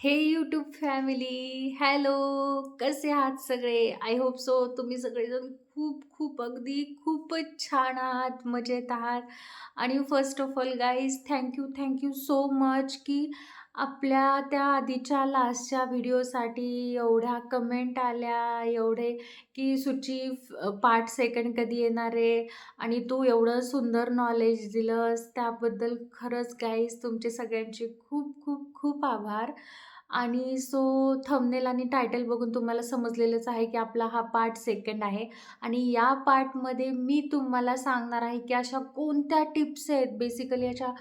हे YouTube family hello कसे आहात सगळे? आय होप सो तुम्ही सगळेजण खूप खूप अगदी खूपच छान आहात मजेत आहात. आणि first of all guys thank you thank you so much की आपल्या त्या आधीच्या लास्टच्या व्हिडिओसाठी एवढ्या कमेंट आल्या एवढे की सुची पार्ट सेकंड कधी येणार आहे? आणि तू एवढं सुंदर नॉलेज दिलंस त्याबद्दल खरंच गाईज तुमचे सगळ्यांचे खूप खूप खूप आभार. आणि सो थंबनेल आणि टायटल बघून तुम्हाला समजलेलंच आहे की आपला हा पार्ट सेकंड आहे. आणि या पार्टमध्ये मी तुम्हाला सांगणार आहे की अशा कोणत्या टिप्स आहेत? बेसिकली अशा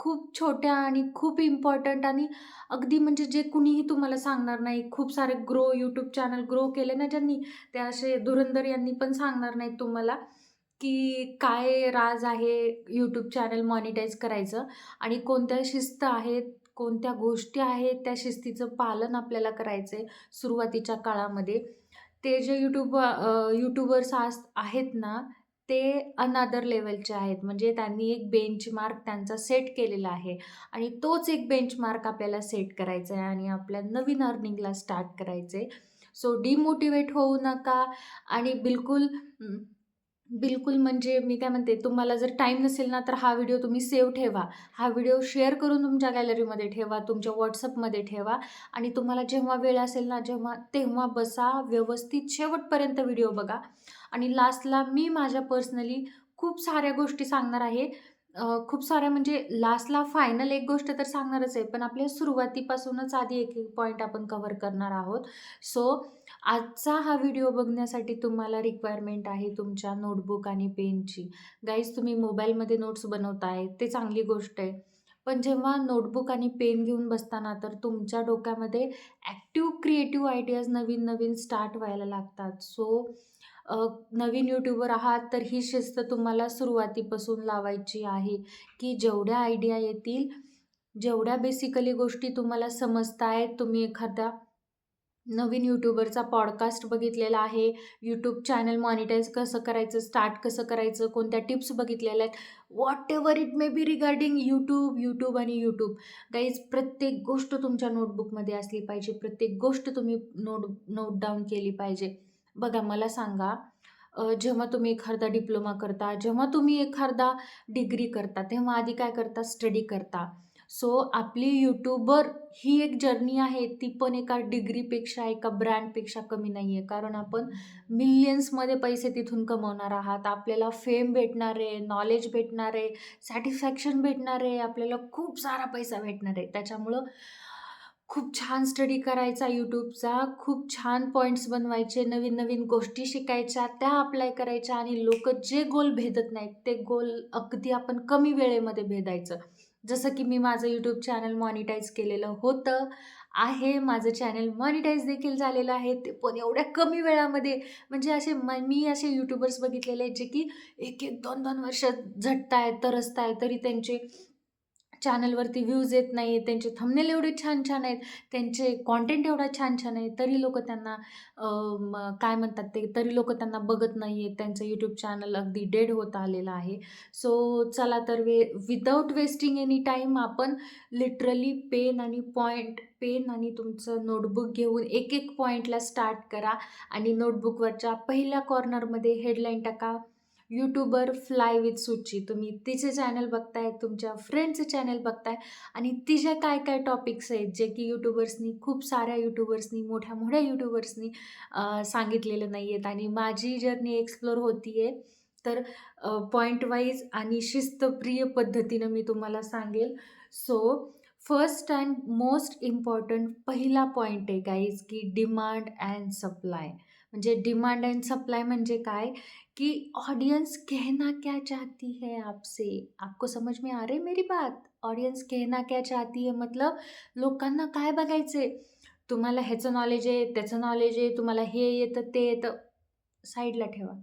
खूप छोट्या आणि खूप इम्पॉर्टंट आणि अगदी म्हणजे जे कुणीही तुम्हाला सांगणार नाही. खूप सारे ग्रो यूट्यूब चॅनल ग्रो केले ना ज्यांनी ते असे धुरंधर यांनी पण सांगणार नाहीत तुम्हाला की काय राज आहे यूट्यूब चॅनल मॉनिटाईज करायचं आणि कोणत्या शिस्त आहेत कोणत्या गोष्टी आहेत त्या शिस्तीचं पालन आपल्याला करायचं आहे सुरुवातीच्या काळामध्ये. ते जे यूट्यूब यूट्यूबर्स आस आहेत ना ते अनादर लेवलचे आहेत. म्हणजे त्यांनी एक बेंचमार्क त्यांचा सेट केलेला आहे. आणि तोच एक बेंचमार्क आपल्याला सेट करायचा आहे आणि आपल्या नवीन अर्निंगला स्टार्ट करायचं आहे सो डिमोटिवेट होऊ नका आणि बिलकुल बिलकुल म्हणजे मी काय म्हणते तुम्हाला जर टाईम नसेल ना तर हा व्हिडिओ तुम्ही सेव्ह ठेवा. हा व्हिडिओ शेअर करून तुमच्या गॅलरीमध्ये ठेवा तुमच्या व्हॉट्सअपमध्ये ठेवा. आणि तुम्हाला जेव्हा वेळ असेल ना जेव्हा तेव्हा बसा. व्यवस्थित शेवटपर्यंत व्हिडिओ बघा. आणि लास्टला मी माझ्या पर्सनली खूप साऱ्या गोष्टी सांगणार आहे. खूप साऱ्या म्हणजे लास्टला फायनल एक गोष्ट तर सांगणारच आहे पण आपल्या सुरुवातीपासूनच आधी एक एक पॉईंट आपण कव्हर करणार आहोत. सो आजचा हा व्हिडिओ बघण्यासाठी तुम्हाला रिक्वायरमेंट आहे तुमच्या नोटबुक आणि पेनची गाईज तुम्ही मोबाईलमध्ये नोट्स बनवताय ते चांगली गोष्ट आहे. पण जेव्हा नोटबुक आणि पेन घेऊन बसताना तर तुमच्या डोक्यामध्ये ॲक्टिव्ह क्रिएटिव्ह आयडियाज नवीन नवीन स्टार्ट व्हायला लागतात. सो नवीन यूट्यूबर आहात तर ही शिस्त तुम्हाला सुरुवातीपासून लावायची आहे की जेवढ्या आयडिया येतील जेवढ्या बेसिकली गोष्टी तुम्हाला समजत आहेत तुम्ही एखादा नवीन यूट्यूबरचा पॉडकास्ट बघितलेला आहे यूट्यूब चॅनल मॉनिटाईज कसं करायचं स्टार्ट कसं करायचं कोणत्या टिप्स बघितलेल्या आहेत whatever it may be regarding YouTube YouTube आणि यूट्यूब गाईज प्रत्येक गोष्ट तुमच्या नोटबुकमध्ये असली पाहिजे प्रत्येक गोष्ट तुम्ही नोट नोट डाऊन केली पाहिजे. बघा मला सांगा जेव्हा तुम्ही एखादा डिप्लोमा करता जेव्हा तुम्ही एखादा डिग्री करता तेव्हा आधी काय करता? स्टडी करता. सो आपली यूट्यूबर ही एक जर्नी आहे ती पण एका डिग्रीपेक्षा एका ब्रँडपेक्षा कमी नाही आहे कारण आपण मिलियन्समध्ये पैसे तिथून कमवणार आहात. आपल्याला फेम भेटणार आहे नॉलेज भेटणार आहे सॅटिस्फॅक्शन भेटणार आहे आपल्याला खूप सारा पैसा भेटणार आहे. त्याच्यामुळं खूप छान स्टडी करायचा यूट्यूबचा खूप छान पॉईंट्स बनवायचे नवीन नवीन गोष्टी शिकायच्या त्या अप्लाय करायच्या आणि लोक जे गोल भेदत नाहीत ते गोल अगदी आपण कमी वेळेमध्ये भेदायचं. जसं की मी माझं यूट्यूब चॅनल मॉनिटाईज केलेलं होतं आहे माझं चॅनल मॉनिटाईज देखील झालेलं आहे ते पण एवढ्या कमी वेळामध्ये. म्हणजे असे म मी असे यूट्यूबर्स बघितलेले आहेत जे की एक एक दोन दोन वर्ष झटताय तरसताय तरी त्यांचे चॅनलवरती व्ह्यूज येत नाही त्यांचे थंबनेल एवढे छान छान आहेत त्यांचे कॉन्टेंट एवढा छान छान आहे तरी लोक त्यांना काय म्हणतात ते तरी लोक त्यांना बघत नाही आहेत त्यांचं यूट्यूब चॅनल अगदी डेड होत आलेलं आहे. सो चला तर way without wasting any time आपण लिटरली पेन आणि पॉईंट पेन आणि तुमचं नोटबुक घेऊन एक एक पॉईंटला स्टार्ट करा आणि नोटबुकवरच्या पहिल्या कॉर्नरमध्ये हेडलाईन टाका. यूट्यूबर फ्लाय विथ सुची तुम्ही तिचे चॅनल बघताय तुमच्या फ्रेंडचे चॅनल बघताय आणि तिचे काय काय टॉपिक्स आहेत जे की यूट्यूबर्सनी खूप साऱ्या यूट्यूबर्सनी मोठ्या मोठ्या यूट्यूबर्सनी सांगितलेलं नाही आहेत आणि माझी जर्नी एक्सप्लोर होती आहे तर पॉईंट वाईज आणि शिस्तप्रिय पद्धतीनं मी तुम्हाला सांगेल. So first and most important पहिला पॉईंट आहे गाईज की डिमांड अँड सप्लाय म्हणजे डिमांड अँड सप्लाय म्हणजे काय? कि ऑडियंस कहना क्या चाहती है आपसे? आपको समझ में आ रही मेरी बात? ऑडियन्स कहना क्या चाहती है? मतलब लोकांना काय बघायचे तुम्हाला ह्याचं नॉलेज आहे त्याचं नॉलेज आहे तुम्हाला हे येतं ते येतं. साईडला ठेवा.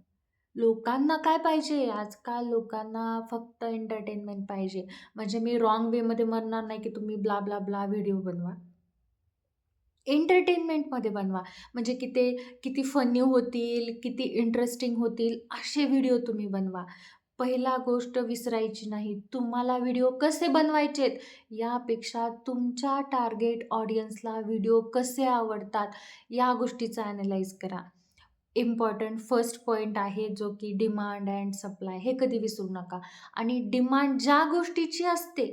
लोकांना काय पाहिजे? आजकाल लोकांना फक्त एंटरटेनमेंट पाहिजे. म्हणजे मी रॉंग वेमध्ये म्हणणार नाही की तुम्ही ब्ला ब्ला ब्ला व्हिडिओ बनवा. एंटरटेनमेंटमध्ये बनवा म्हणजे की ते किती फनी होतील किती इंटरेस्टिंग होतील असे व्हिडिओ तुम्ही बनवा पहिला गोष्ट विसरायची नाही. तुम्हाला व्हिडिओ कसे बनवायचेत, यापेक्षा तुमच्या टार्गेट ऑडियन्सला व्हिडिओ कसे आवडतात, या गोष्टीचं ॲनालाइज करा. इम्पॉर्टंट फर्स्ट पॉईंट आहे जो की डिमांड अँड सप्लाय हे कधी विसरू नका आणि डिमांड ज्या गोष्टीची असते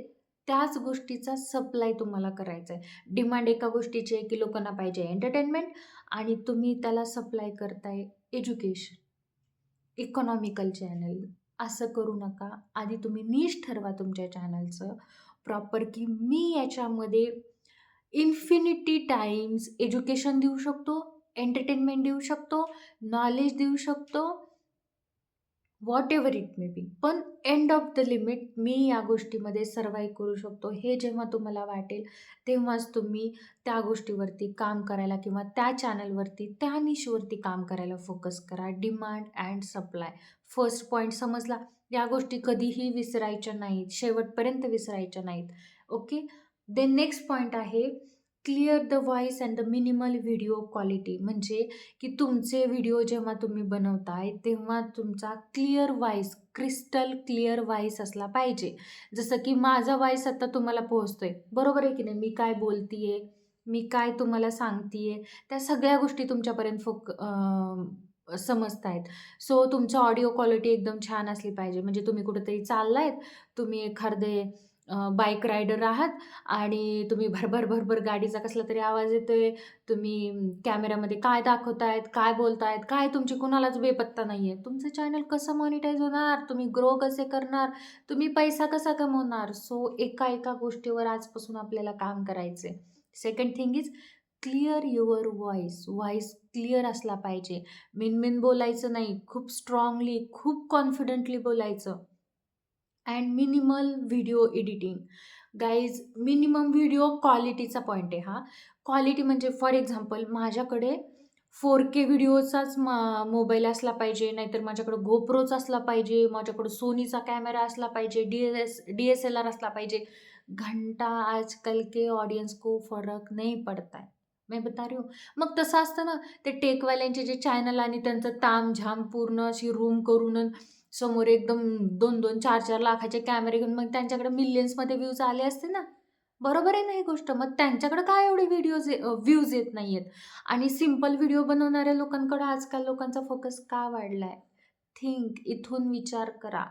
त्याच गोष्टीचा सप्लाय तुम्हाला करायचा आहे डिमांड एका गोष्टीची आहे की लोकांना पाहिजे एंटरटेनमेंट आणि तुम्ही त्याला सप्लाय करताय एज्युकेशन इकॉनॉमिकल चॅनल असं करू नका. आधी तुम्ही नीश ठरवा तुमच्या चॅनलचं प्रॉपर की मी याच्यामध्ये इन्फिनिटी टाईम्स एज्युकेशन देऊ शकतो एंटरटेनमेंट देऊ शकतो नॉलेज देऊ शकतो whatever it may be पण एंड ऑफ द लिमिट मी या गोष्टीमध्ये सर्वाईव्ह करू शकतो. हे जेव्हा तुम्हाला वाटेल तेव्हाच तुम्ही त्या गोष्टीवरती काम करायला किंवा त्या चॅनलवरती त्या निशवरती काम करायला फोकस करा. Demand and supply first point समजला? या गोष्टी कधीही विसरायच्या नाहीत. शेवटपर्यंत विसरायच्या नाहीत. ओके देन नेक्स्ट पॉईंट आहे clear the voice and the minimal video quality म्हणजे की तुमचे व्हिडिओ जेव्हा तुम्ही बनवताय तेव्हा तुमचा clear voice crystal clear voice असला पाहिजे. जसं की माझा व्हॉइस आता तुम्हाला पोहोचतोय. बरोबर आहे की नाही? मी काय बोलतीये? मी काय तुम्हाला सांगतीये? त्या सगळ्या गोष्टी तुमच्यापर्यंत फोक समजत आहेत सो तुमचं ऑडिओ क्वालिटी एकदम छान असली पाहिजे. म्हणजे तुम्ही कुठेतरी चाललायत तुम्ही एखादे बाईक रायडर आहात आणि तुम्ही भरभर भरभर गाडीचा कसला तरी आवाज येतो आहे तुम्ही कॅमेऱ्यामध्ये काय दाखवतायत काय बोलतायत काय तुमची कुणालाच बेपत्ता नाही आहे तुमचं चॅनल कसं मॉनिटाईज होणार? तुम्ही ग्रो कसे करणार? तुम्ही पैसा कसा कमवणार? सो एका एका गोष्टीवर आजपासून आपल्याला काम करायचं आहे second thing is clear your voice voice clear असला पाहिजे. मिनमिन बोलायचं नाही. खूप स्ट्रॉंगली खूप कॉन्फिडंटली बोलायचं. And minimal video editing. Guys minimum video क्वालिटीचा पॉईंट आहे हा. क्वालिटी म्हणजे फॉर एक्झाम्पल माझ्याकडे फोर के व्हिडिओचाच मा मोबाईल असला पाहिजे नाहीतर माझ्याकडं गोप्रोच असला पाहिजे माझ्याकडं सोनीचा कॅमेरा असला पाहिजे D S D S L R असला पाहिजे. घंटा आजकाल के ऑडियन्स को फरक नाही पडताय. है मैं बता रही हूँ. मग तसं असतं ना ते टेकवाल्यांचे जे चॅनल आणि त्यांचं तामझाम पूर्ण अशी रूम करून समोर एकदम दोन दोन चार चार लाखाचे कॅमेरे घेऊन मग त्यांच्याकडे मिलियन्समध्ये व्ह्यूज आले असते ना? बरोबर आहे ना ही गोष्ट? मग त्यांच्याकडे काय एवढे व्हिडिओज व्ह्यूज येत नाही आहेत आणि सिंपल व्हिडिओ बनवणाऱ्या लोकांकडे आजकाल लोकांचा फोकस का वाढला आहे थिंक इथून विचार करा.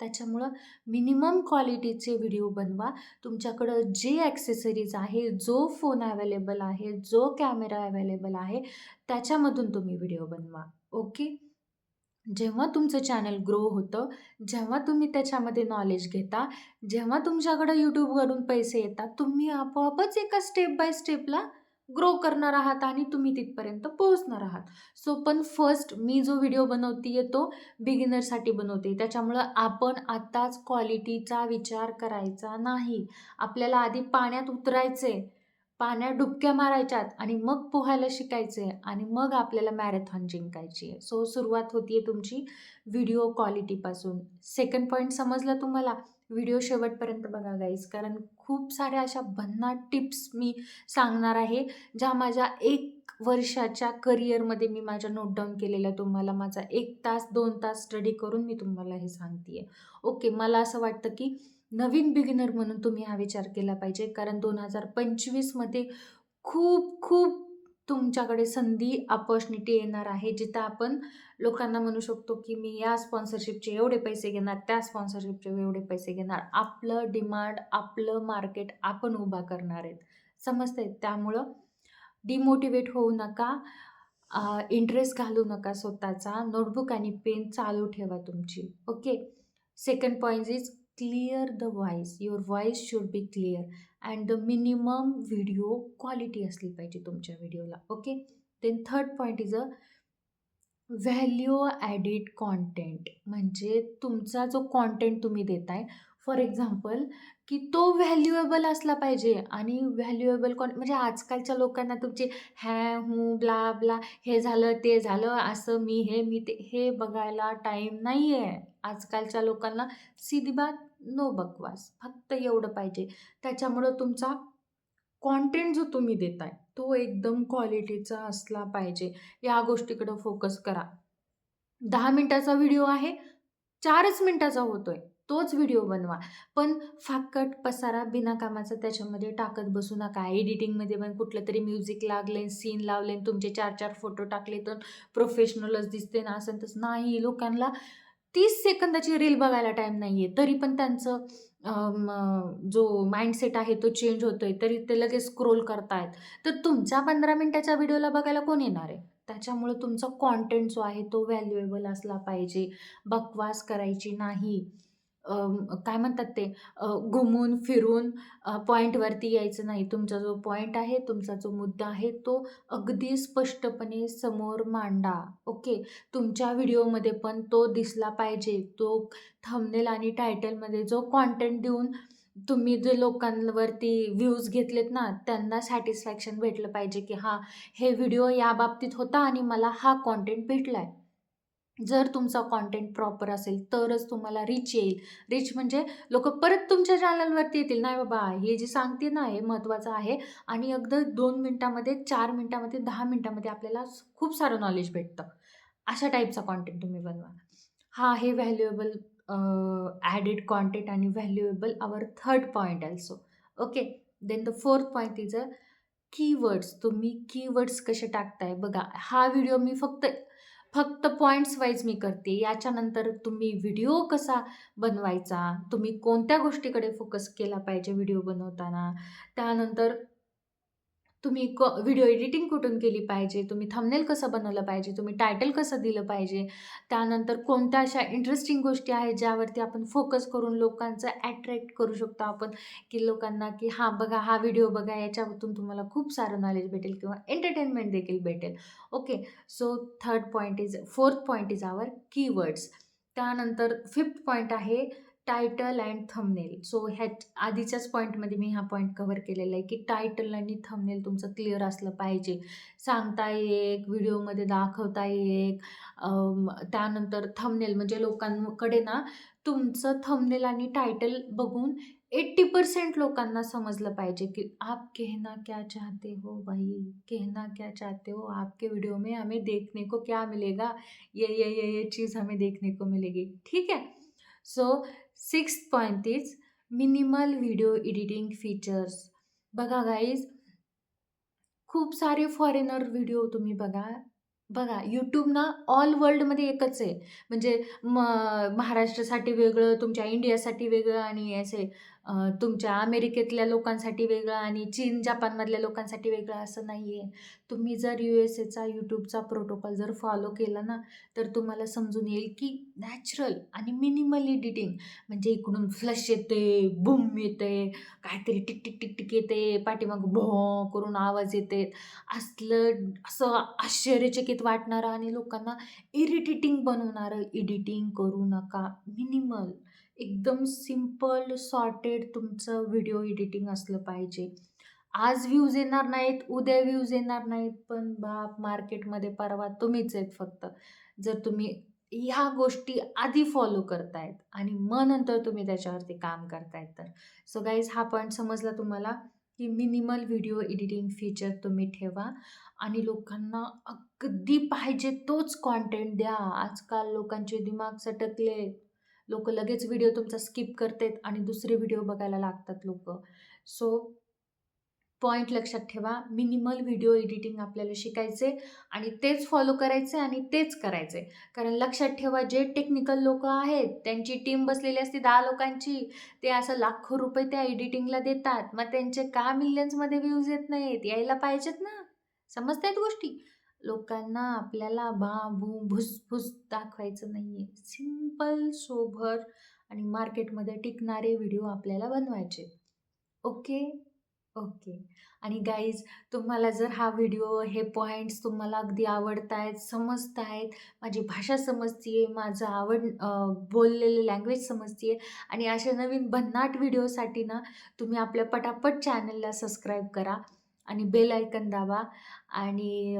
त्याच्यामुळं मिनिमम क्वालिटीचे व्हिडिओ बनवा. तुमच्याकडं जे ॲक्सेसरीज आहे जो फोन अवेलेबल आहे जो कॅमेरा अवेलेबल आहे त्याच्यामधून तुम्ही व्हिडिओ बनवा. ओके जेव्हा तुमचं चॅनल ग्रो होतं जेव्हा तुम्ही त्याच्यामध्ये नॉलेज घेता जेव्हा तुमच्याकडं यूट्यूबवरून पैसे येतात तुम्ही आपोआपच एका स्टेप बाय स्टेपला ग्रो करणार आहात आणि तुम्ही तिथपर्यंत पोहोचणार आहात. सो पण फर्स्ट मी जो व्हिडिओ बनवते तो बिगिनरसाठी बनवते. त्याच्यामुळं आपण आत्ताच क्वालिटीचा विचार करायचा नाही. आपल्याला आधी पाण्यात उतरायचे पाण्यात डुबक्या मारायच्यात आणि मग पोहायला शिकायचं आहे आणि मग आपल्याला मॅरेथॉन जिंकायची. आहे सो सुरुवात होती आहे तुमची व्हिडिओ क्वालिटीपासून सेकंड पॉईंट समजलं तुम्हाला? व्हिडिओ शेवटपर्यंत बघा गाईज कारण खूप साऱ्या अशा भन्नाट टिप्स मी सांगणार आहे ज्या माझ्या एक वर्षाच्या करिअरमध्ये मी माझ्या नोट डाऊन केलेल्या तुम्हाला माझा एक तास दोन तास स्टडी करून मी तुम्हाला हे सांगते आहे ओके मला असं वाटतं की नवीन बिगिनर म्हणून तुम्ही हा विचार केला पाहिजे. कारण दोन हजार पंचवीसमध्ये खूप खूप तुमच्याकडे संधी अपॉर्च्युनिटी येणार आहे. जिथं आपण लोकांना म्हणू शकतो की मी या स्पॉन्सरशिपचे एवढे पैसे घेणार त्या स्पॉन्सरशिपचे एवढे पैसे घेणार. आपलं डिमांड आपलं मार्केट आपण उभा करणार आहेत. समजतंय? त्यामुळं डिमोटिवेट होऊ नका. इंटरेस्ट घालू नका स्वतःचा. नोटबुक आणि पेन चालू ठेवा तुमची. Okay second point is clear the voice your voice should be clear and the minimum video quality असली पाहिजे तुमच्या व्हिडिओला okay then third point is a value added content म्हणजे तुमचा जो कॉन्टेंट तुम्ही देताय फॉर एक्झाम्पल की तो व्हॅल्युएबल असला पाहिजे आणि व्हॅल्युएबल कॉन म्हणजे आजकालच्या लोकांना तुमचे हॅ हू ब्ला ब्ला हे झालं ते झालं असं मी हे मी ते हे बघायला टाईम नाही आहे आजकालच्या लोकांना सीधी बात नो बकवास फक्त एवढं पाहिजे. त्याच्यामुळं तुमचा कॉन्टेंट जो तुम्ही देताय तो एकदम क्वालिटीचा असला पाहिजे. या गोष्टीकडं फोकस करा. दहा मिनटाचा व्हिडिओ आहे चारच मिनटाचा होतोय. तोच व्हिडिओ बनवा. पण फाकट पसारा बिना कामाचा त्याच्यामध्ये टाकत बसू नका. एडिटिंगमध्ये पण कुठलं तरी म्युझिक लागले सीन लावले तुमचे चार चार फोटो टाकले तर प्रोफेशनलच दिसते ना असं तसं. नाही लोकांना तीस सेकंदाची रील बघायला टाईम नाही आहे तरी पण त्यांचं जो माइंडसेट आहे तो चेंज होतोय. तरी ते लगेच स्क्रोल करतायत. तर तुमच्या पंधरा मिनटाच्या व्हिडिओला बघायला कोण येणार आहे? त्याच्यामुळे तुमचा कॉन्टेंट जो आहे तो व्हॅल्युएबल असला पाहिजे. बकवास करायची नाही. काय म्हणतात ते घुमून फिरून पॉईंटवरती यायचं नाही. तुमचा जो पॉईंट आहे तुमचा जो मुद्दा आहे तो अगदी स्पष्टपणे समोर मांडा. ओके? तुमच्या व्हिडिओमध्ये पण तो दिसला पाहिजे. तो थंबनेल आणि टायटलमध्ये जो कॉन्टेंट देऊन तुम्ही जे लोकांवरती व्ह्यूज घेतलेत ना त्यांना सॅटिस्फॅक्शन भेटलं पाहिजे की हां हे व्हिडिओ या बाबतीत होता आणि मला हा कॉन्टेंट भेटला आहे जर तुमचा कॉन्टेंट प्रॉपर असेल तरच तुम्हाला रिच येईल. रिच म्हणजे लोक परत तुमच्या चॅनलवरती येतील. नाही बाबा हे जे सांगते ना हे महत्त्वाचं आहे. आणि अगदी दोन मिनटामध्ये चार मिनटामध्ये दहा मिनटामध्ये आपल्याला खूप सारं नॉलेज भेटतं. अशा टाईपचा कॉन्टेंट तुम्ही बनवा. हा आहे व्हॅल्युएबल ॲडेड कॉन्टेंट आणि valuable our third point also okay then the fourth point is a keywords तुम्ही कीवर्ड्स कसे टाकताय? बघा हा व्हिडिओ मी फक्त फक्त पॉईंट्स वाईज मी करते. याच्यानंतर तुम्ही व्हिडिओ कसा बनवायचा? तुम्ही कोणत्या गोष्टीकडे फोकस केला पाहिजे व्हिडिओ बनवताना? त्यानंतर तुम्ही क व्हिडिओ एडिटिंग कुठून केली पाहिजे? तुम्ही थंबनेल कसं बनवलं पाहिजे? तुम्ही टायटल कसं दिलं पाहिजे? त्यानंतर कोणत्या अशा इंटरेस्टिंग गोष्टी आहेत ज्यावरती आपण फोकस करून लोकांचं ॲट्रॅक्ट करू शकतो आपण? की लोकांना की हां बघा हा व्हिडिओ बघा याच्यातून तुम्हाला खूप सारं नॉलेज भेटेल किंवा एंटरटेनमेंट देखील भेटेल. Okay so third point is fourth point is our keywords त्यानंतर फिफ्थ पॉईंट आहे टायटल अँड थंबनेल सो ह्या आधीच्याच पॉईंटमध्ये मी हा पॉईंट कव्हर केलेला आहे की टायटल आणि थंबनेल तुमचं क्लिअर असलं पाहिजे. सांगता एक व्हिडिओमध्ये दाखवता एक त्यानंतर थंबनेल म्हणजे लोकांकडे ना तुमचं थंबनेल आणि टायटल बघून एट्टी पर्सेंट लोकांना समजलं पाहिजे की आप कहना क्या चाहते हो भाई? कहना क्या चाहते हो? आपके वीडियो में हमें देखने को क्या मिलेगा? ये ये ये ये चीज़ हमें देखने को मिलेगी. ठीक है? So six point is minimal video editing features. बघा गाईज खूप सारे फॉरेनर व्हिडिओ तुम्ही बघा. बघा यूट्यूब ना ऑल वर्ल्डमध्ये एकच आहे. म्हणजे म महाराष्ट्रासाठी वेगळं तुमच्या इंडियासाठी वेगळं आणि असे. तुमच्या अमेरिकेतल्या लोकांसाठी वेगळं आणि चीन जापानमधल्या लोकांसाठी वेगळं असं नाही आहे तुम्ही जर यू एस एचा यूट्यूबचा प्रोटोकॉल जर फॉलो केला ना तर तुम्हाला समजून येईल की नॅचरल आणि मिनिमल एडिटिंग म्हणजे इकडून फ्लश येते बुम येते काहीतरी टिक टिक टिक टिक येते पाठीमाग भो करून आवाज येते. असलं असं आश्चर्यचकित वाटणारं आणि लोकांना इरिटेटिंग बनवणारं एडिटिंग करू नका. मिनिमल एकदम सिंपल सॉर्टेड तुमचं व्हिडिओ एडिटिंग असलं पाहिजे. आज व्ह्यूज येणार नाहीत उद्या व्ह्यूज येणार नाहीत पण बाप मार्केटमध्ये परवा तुम्हीच आहेत फक्त. जर तुम्ही ह्या गोष्टी आधी फॉलो करतायत आणि मग नंतर तुम्ही त्याच्यावरती काम करतायत तर. सो गाईज हा पॉईंट समजला तुम्हाला की मिनिमल व्हिडिओ एडिटिंग फीचर तुम्ही ठेवा आणि लोकांना अगदी पाहिजे तोच कॉन्टेंट द्या. आजकाल लोकांचे दिमाग सटकले लोक लगेच व्हिडिओ तुमचा स्किप करतात आणि दुसरे व्हिडिओ बघायला लागतात लोक. सो पॉईंट लक्षात ठेवा मिनिमल व्हिडिओ एडिटिंग आपल्याला शिकायचे आणि तेच फॉलो करायचे आणि तेच करायचे. कारण लक्षात ठेवा जे टेक्निकल लोक आहेत त्यांची टीम बसलेली असते दहा लोकांची ते असं लाखो रुपये त्या एडिटिंगला देतात. मग त्यांचे का मिलियन्समध्ये व्ह्यूज येत नाहीत? यायला पाहिजेत ना. समजत आहेत गोष्टी? लोकांना आपल्याला बा भू भुसभुस दाखवायचं नाही आहे सिंपल सोभर आणि मार्केटमध्ये टिकणारे व्हिडिओ आपल्याला बनवायचे. ओके ओके आणि गाईज तुम्हाला जर हा व्हिडिओ हे पॉईंट्स तुम्हाला अगदी आवडत आहेत समजत आहेत माझी भाषा समजते आहे माझं आवड बोललेले लँग्वेज समजते आहे आणि अशा नवीन भन्नाट व्हिडिओसाठी ना तुम्ही आपल्या पटापट चॅनलला सबस्क्राईब करा. आणि बेल आयकन दाबा आणि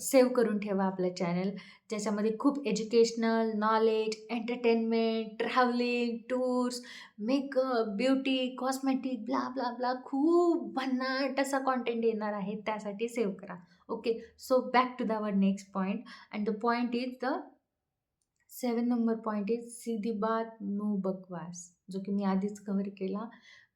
सेव्ह करून ठेवा आपलं चॅनल. ज्याच्यामध्ये खूप educational knowledge entertainment travelling tours makeup beauty cosmetic blah blah blah खूप भन्नाट असा कॉन्टेंट येणार आहे त्यासाठी सेव्ह करा. Okay so back to the next point and the point is the seven number point is सीधी बात नो बकवास जो की मी आधीच कव्हर केला.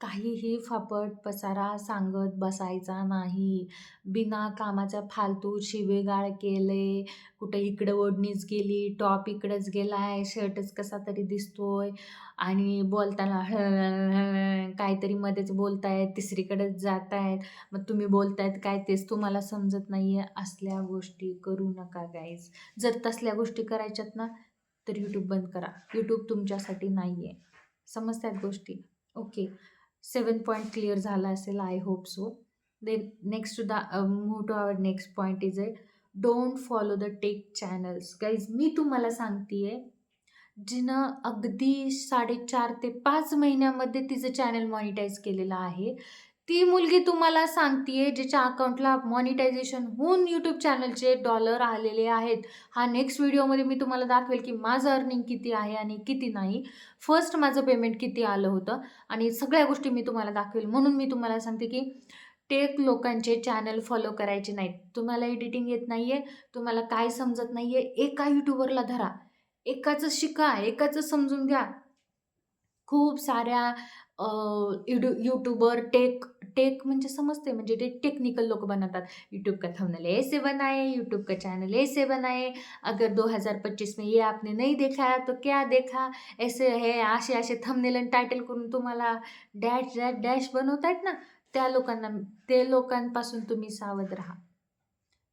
काहीही फापट पसारा सांगत बसायचा नाही. बिना कामाचा फालतू शिवेगाळ केले. कुठं इकडं ओढणीच गेली टॉप इकडंच गेला आहे शर्टच कसा तरी दिसतोय आणि बोलताना हळ काहीतरी मध्येच बोलतायत तिसरीकडेच जात आहेत मग तुम्ही बोलतायत काय तेच तुम्हाला समजत नाही आहे असल्या गोष्टी करू नका गाईज जर तसल्या गोष्टी करायच्यात ना तर यूट्यूब बंद करा. यूट्यूब तुमच्यासाठी नाही आहे समजतात गोष्टी? ओके सेवन पॉईंट क्लिअर झाला असेल I hope so then next the move to our next point is a don't follow the tech channels guys मी तुम्हाला सांगते आहे जिनं अगदी साडेचार ते पाच महिन्यामध्ये तिचं चॅनल मॉनिटाईज केलेलं आहे ती मुलगी तुम्हाला सांगते ज्याच्या अकाउंटला मॉनिटायझेशन होऊन यूट्यूब चॅनलचे डॉलर आलेले आहेत. हा नेक्स्ट व्हिडिओमध्ये मी तुम्हाला दाखवेल की माझं अर्निंग किती आहे आणि किती नाही. फर्स्ट माझं पेमेंट किती आलं होतं आणि सगळ्या गोष्टी मी तुम्हाला दाखवेल. म्हणून मी तुम्हाला सांगते की टेक लोकांचे चॅनल फॉलो करायचे नाहीत. तुम्हाला एडिटिंग येत नाही आहे तुम्हाला काय समजत नाही आहे एका यूट्यूबरला धरा. एकाचं शिका एकाचं समजून घ्या. खूप साऱ्या युट्यू यूट्यूबर टेक टेक म्हणजे समजते म्हणजे ते टेक्निकल लोक बनवतात. यूट्यूब का थंबनेल ऐसे बनाए यूट्यूब का चैनल ऐसे बनाए. अगर 2025 में ये आपने नहीं देखा तो क्या देखा? ऐसे हे असे असे थंबनेल आणि टायटल करून तुम्हाला डॅश डॅश डॅश बनवतायत ना त्या लोकांना ते लोकांपासून तुम्ही सावध राहा.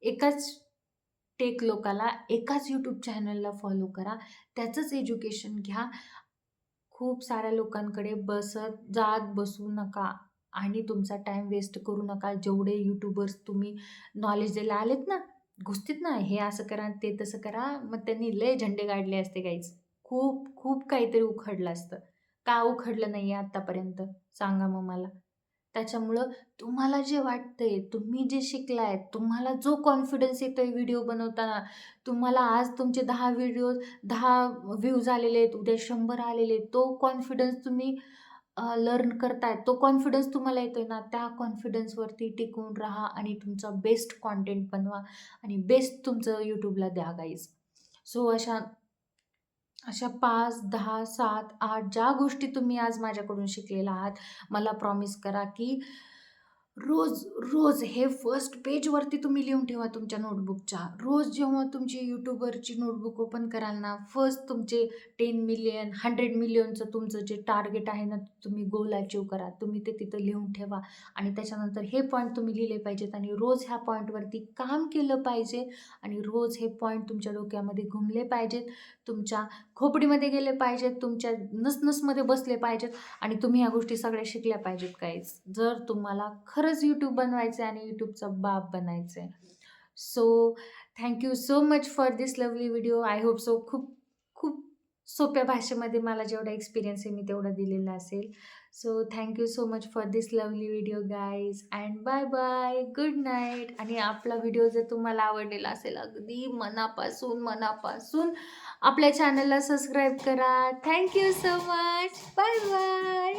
एकाच टेक लोकाला एकाच यूट्यूब चॅनलला फॉलो करा. त्याचंच एज्युकेशन घ्या. खूप साऱ्या लोकांकडे बसत जात बसू नका आणि तुमचा टाईम वेस्ट करू नका. जेवढे यूट्यूबर्स तुम्ही नॉलेज द्यायला आलेत ना घुसतीत ना हे असं करा ते तसं करा मग त्यांनी लय झंडे गाडले असते काहीच खूप खूप काहीतरी उखडलं असतं. का उखडलं नाही आहे आत्तापर्यंत? सांगा मग मला. त्याच्यामुळं तुम्हाला जे वाटतंय तुम्ही जे शिकलाय तुम्हाला जो कॉन्फिडन्स येतोय व्हिडिओ बनवताना तुम्हाला आज तुमचे दहा व्हिडिओ दहा व्ह्यूज आलेले आहेत उद्या शंभर आलेले आहेत तो कॉन्फिडन्स तुम्ही लर्न करताय तो कॉन्फिडन्स तुम्हाला येतोय ना त्या कॉन्फिडन्सवरती टिकून राहा आणि तुमचा बेस्ट कॉन्टेंट बनवा आणि बेस्ट तुमचं यूट्यूबला द्या गाईज सो अशा अशा पाच दहा सात आठ ज्या गोष्टी तुम्ही आज माझ्याकडून शिकलेला आहात मला प्रॉमिस करा की रोज रोज हे फर्स्ट पेजवरती तुम्ही लिहून ठेवा तुमच्या नोटबुकच्या रोज जेव्हा तुमची यूट्यूबवरची नोटबुक ओपन कराल ना फर्स्ट तुमचे टेन मिलियन हंड्रेड मिलियनचं तुमचं जे टार्गेट आहे ना तुम्ही गोल अचीव करा. तुम्ही ते तिथं लिहून ठेवा. आणि त्याच्यानंतर हे पॉईंट तुम्ही लिहिले पाहिजेत आणि रोज ह्या पॉईंटवरती काम केलं पाहिजे आणि रोज हे पॉईंट तुमच्या डोक्यामध्ये घुमले पाहिजेत. तुमच्या खोपडीमध्ये गेले पाहिजेत तुमच्या नसनसमध्ये बसले पाहिजेत आणि तुम्ही ह्या गोष्टी सगळ्या शिकल्या पाहिजेत काहीच जर तुम्हाला खरं खरंच यूट्यूब बनवायचं आहे आणि यूट्यूबचा बाप बनायचं आहे so thank you so much for this lovely video I hope so खूप खूप सोप्या भाषेमध्ये मला जेवढा एक्सपिरियन्स आहे मी तेवढा दिलेला असेल. So thank you so much for this lovely video guys and bye bye good night आणि आपला व्हिडिओ जर तुम्हाला आवडलेला असेल अगदी मनापासून मनापासून आपल्या चॅनलला सबस्क्राईब करा. Thank you so much bye bye